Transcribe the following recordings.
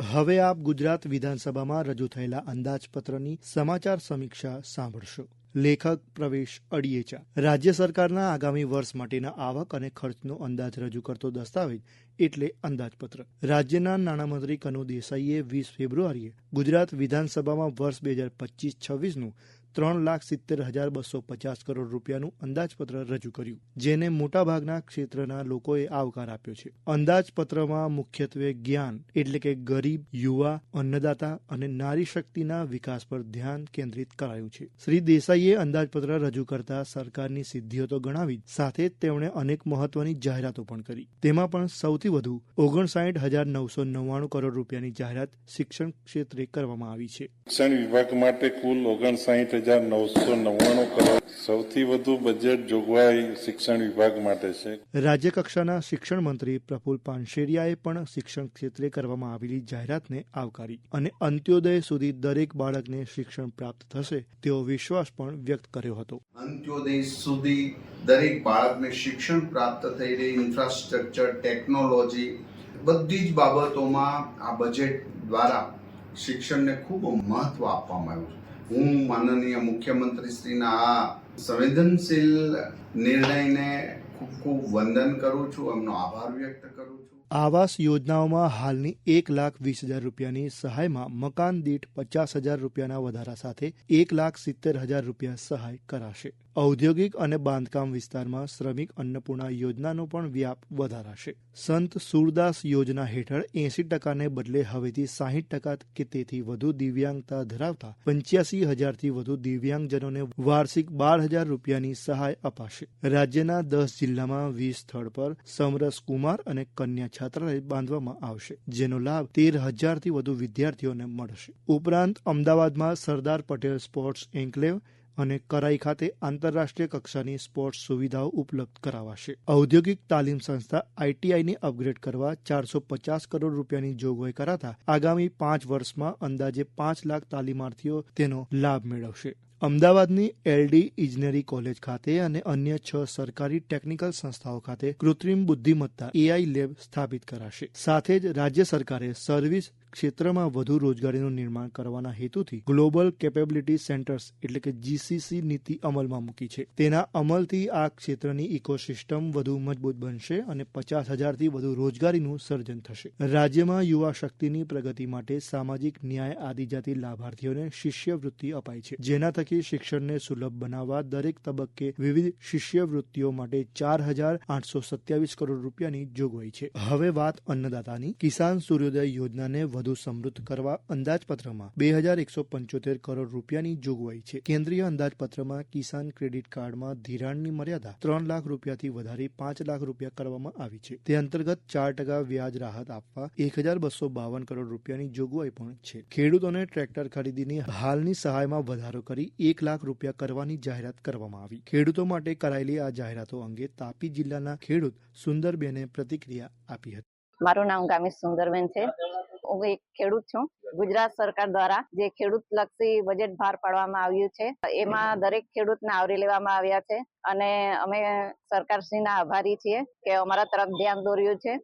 હવે આપ ગુજરાત વિધાનસભામાં રજૂ થયેલા અંદાજપત્રની સમાચાર સમીક્ષા સાંભળશો. લેખક પ્રવેશ અડિયેચા. રાજ્ય સરકારના આગામી વર્ષ માટેના આવક અને ખર્ચનો અંદાજ રજૂ કરતો દસ્તાવેજ એટલે અંદાજપત્ર. રાજ્યના નાણામંત્રી કનુ દેસાઈએ વીસ ફેબ્રુઆરીએ ગુજરાત વિધાનસભામાં વર્ષ બે હજાર પચીસ છવ્વીસનું ત્રણ લાખ સિત્તેર હજાર બસો પચાસ કરોડ રૂપિયાનું અંદાજપત્ર રજૂ કર્યું, જેને મોટાભાગના ક્ષેત્રના લોકોએ આવકાર આપ્યો છે. અંદાજપત્રમાં મુખ્યત્વે જ્ઞાન, એટલે કે ગરીબ, યુવા, અન્નદાતા અને નારી શક્તિના વિકાસ પર ધ્યાન કેન્દ્રિત કરાયું છે. શ્રી દેસાઈએ અંદાજપત્ર રજૂ કરતા સરકારની સિદ્ધિઓ તો ગણાવી સાથે તેમણે અનેક મહત્વની જાહેરાતો પણ કરી. તેમાં પણ સૌથી વધુ ઓગણસાઠ હજાર નવસો નવ્વાણું કરોડ રૂપિયાની જાહેરાત શિક્ષણ ક્ષેત્રે કરવામાં આવી છે. શિક્ષણ વિભાગ માટે કુલ ઓગણસાઠ હજાર નવસો નવ્વાણું કરોડ સૌથી વધુ બજેટ જોગવાઈ શિક્ષણ વિભાગ માટે છે. રાજ્યકક્ષાના શિક્ષણ મંત્રી પ્રફુલ પાનશેરિયાએ પણ શિક્ષણ ક્ષેત્રે કરવામાં આવેલી જાહેરાતને આવકારી અને અંત્યોદય સુધી દરેક બાળકને શિક્ષણ પ્રાપ્ત થશે તેવો વિશ્વાસ પણ વ્યક્ત કર્યો હતો. અંત્યોદય સુધી દરેક બાળકને શિક્ષણ પ્રાપ્ત થઈ રહી ઇન્ફ્રાસ્ટ્રક્ચર ટેકનોલોજી બધી જ બાબતોમાં આ બજેટ દ્વારા શિક્ષણને ખૂબ મહત્વ આપવામાં આવ્યું છે. હું માનનીય મુખ્યમંત્રીશ્રીના આ સંવેદનશીલ નિર્ણયને ખૂબ ખૂબ વંદન કરું છું, એમનો આભાર વ્યક્ત કરું છું. આવાસ યોજનાઓમાં હાલની એક લાખ વીસ હજાર રૂપિયાની સહાયમાં મકાન દીઠ પચાસ હજાર રૂપિયાના વધારા સાથે એક લાખ સિત્તેર હજાર રૂપિયા સહાય કરાશે. ઔદ્યોગિક અને બાંધકામ વિસ્તારમાં શ્રમિક અન્નપૂર્ણા યોજનાનો પણ વ્યાપ વધારાશે. સંત સુરદાસ યોજના હેઠળ એસી ટકાને બદલે હવેથી સાહીઠ ટકા કે તેથી વધુ દિવ્યાંગતા ધરાવતા પંચ્યાસી હજારથી વધુ દિવ્યાંગજનોને વાર્ષિક બાર હજાર રૂપિયાની સહાય અપાશે. રાજ્યના દસ જિલ્લામાં વીસ સ્થળ પર સમરસ કુમાર અને કન્યા છાત્રાલય બાંધવામાં આવશે, જેનો લાભ તેર હજારથી વધુ વિદ્યાર્થીઓને મળશે. ઉપરાંત અમદાવાદમાં સરદાર પટેલ સ્પોર્ટ્સ એન્કલેવ અને કરાઈ ખાતે આંતરરાષ્ટ્રીય કક્ષાની સ્પોર્ટ્સ સુવિધાઓ ઉપલબ્ધ કરાવાશે. ઔદ્યોગિક તાલીમ સંસ્થા આઈટીઆઈને અપગ્રેડ કરવા ચારસો પચાસ કરોડ રૂપિયાની જોગવાઈ કરાતા આગામી પાંચ વર્ષમાં અંદાજે પાંચ લાખ તાલીમાર્થીઓ તેનો લાભ મેળવશે. અમદાવાદની એલડી ઇજનેરી કોલેજ ખાતે અને અન્ય છ સરકારી ટેકનિકલ સંસ્થાઓ ખાતે કૃત્રિમ બુદ્ધિમત્તા એઆઈ લેબ સ્થાપિત કરાશે. સાથે જ રાજ્ય સરકારે સર્વિસ ક્ષેત્રમાં વધુ રોજગારીનું નિર્માણ કરવાના હેતુથી ગ્લોબલ કેપેબિલિટી સેન્ટર્સ એટલે કે જીસીસી નીતિ અમલમાં મૂકી છે. તેના અમલથી આ ક્ષેત્રની ઇકોસિસ્ટમ વધુ મજબૂત બનશે અને પચાસ હજારથી વધુ રોજગારીનું સર્જન થશે. રાજ્યમાં યુવા શક્તિની પ્રગતિ માટે સામાજિક ન્યાય આદિજાતિ લાભાર્થીઓને શિષ્યવૃત્તિ અપાય છે. જેના થકી શિક્ષણને સુલભ બનાવવા દરેક તબક્કે વિવિધ શિષ્યવૃત્તિઓ માટે ચાર હજાર આઠસો સત્યાવીસ કરોડ રૂપિયાની જોગવાઈ છે. હવે વાત અન્નદાતાની. કિસાન સૂર્યોદય યોજનાને વધુ સમૃદ્ધ કરવા અંદાજપત્રમાં બે હજાર એકસો પંચોતેર કરોડ રૂપિયાની જોગવાઈ છે. કેન્દ્રીય અંદાજપત્રમાં કિસાન ક્રેડિટ કાર્ડમાં ધિરાણની મર્યાદા ત્રણ લાખ રૂપિયાથી વધારી પાંચ લાખ રૂપિયા કરવામાં આવી છે. તે અંતર્ગત ચાર ટકા વ્યાજ રાહત આપવા એક હજાર બસો બાવન કરોડ રૂપિયાની જોગવાઈ પણ છે. ખેડૂતોને ટ્રેક્ટર ખરીદીની હાલની સહાયમાં વધારો કરી એક લાખ રૂપિયા કરવાની જાહેરાત કરવામાં આવી. ખેડૂતો માટે કરાયેલી આ જાહેરાતો અંગે તાપી જિલ્લાના ખેડૂત સુંદરબેને પ્રતિક્રિયા આપી હતી. મારું નામ ગામી સુંદરબેન છે. હું એક ખેડૂત છું. ગુજરાત સરકાર દ્વારા જે ખેડૂત લક્ષી બજેટ બહાર પાડવામાં આવ્યું છે, એમાં દરેક ખેડૂતને આવરી લેવામાં આવ્યા છે. અને અમે સરકારશ્રીના આભારી છીએ કે અમારા તરફ ધ્યાન દોર્યું છે.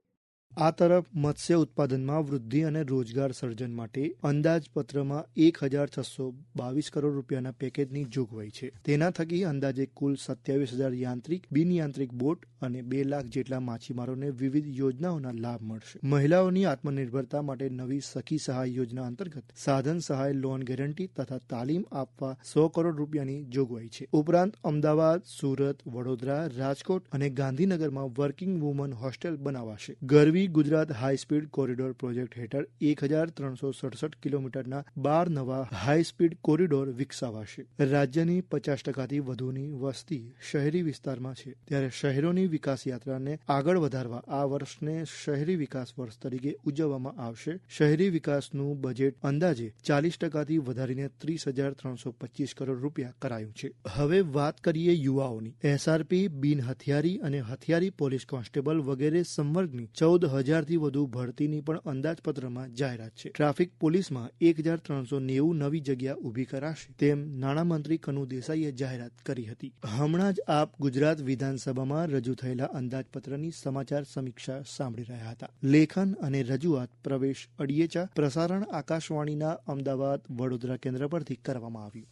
આ તરફ મત્સ્ય ઉત્પાદનમાં વૃદ્ધિ અને રોજગાર સર્જન માટે અંદાજપત્રમાં એક હજાર છસો બાવીસ કરોડ રૂપિયાના પેકેજની જોગવાઈ છે. તેના થકી અંદાજે કુલ સત્યાવીસ હજાર યાંત્રિક બિન યાંત્રિક બોટ અને બે લાખ જેટલા માછીમારોને વિવિધ યોજનાઓના લાભ મળશે. મહિલાઓની આત્મનિર્ભરતા માટે નવી સખી સહાય યોજના અંતર્ગત સાધન સહાય લોન ગેરંટી તથા તાલીમ આપવા સો કરોડ રૂપિયાની જોગવાઈ છે. ઉપરાંત અમદાવાદ, સુરત, વડોદરા, રાજકોટ અને ગાંધીનગરમાં વર્કિંગ વુમન હોસ્ટેલ બનાવાશે. Garvi Gujarat high corridor project હેઠળ એક હજાર ત્રણસો સડસઠ કિલોમીટરના બાર નવા હાઈ કોરિડોર વિકસાવાશે. રાજ્યની પચાસ ટકાથી વધુની વસ્તી શહેરી વિસ્તારમાં છે. ત્યારે શહેરોની વિકાસ યાત્રાને આગળ વધારવા આ વર્ષને શહેરી વિકાસ વર્ષ તરીકે ઉજવવામાં આવશે. શહેરી વિકાસનું બજેટ અંદાજે ચાલીસ ટકાથી વધારીને ત્રીસ હજાર ત્રણસો પચીસ કરોડ રૂપિયા કરાયું છે. હવે વાત કરીએ યુવાઓની. એસઆરપી બિન હથિયારી અને હથિયારી પોલીસ કોન્સ્ટેબલ વગેરે સંવર્ગની ચૌદ હજારથી વધુ ભરતીની પણ અંદાજપત્રમાં જાહેરાત છે. ટ્રાફિક પોલીસમાં એક હજાર ત્રણસો નેવું નવી જગ્યા ઊભી કરાશે તેમ નાણામંત્રી કનુ દેસાઈએ જાહેરાત કરી હતી. હમણાં જ આપ ગુજરાત વિધાનસભામાં રજૂ થયેલા અંદાજપત્રની સમાચાર સમીક્ષા સાંભળી રહ્યા હતા. લેખન અને રજૂઆત પ્રવેશ અડિયેચા પ્રસારણ આકાશવાણીના અમદાવાદ વડોદરા કેન્દ્ર પરથી કરવામાં આવ્યું.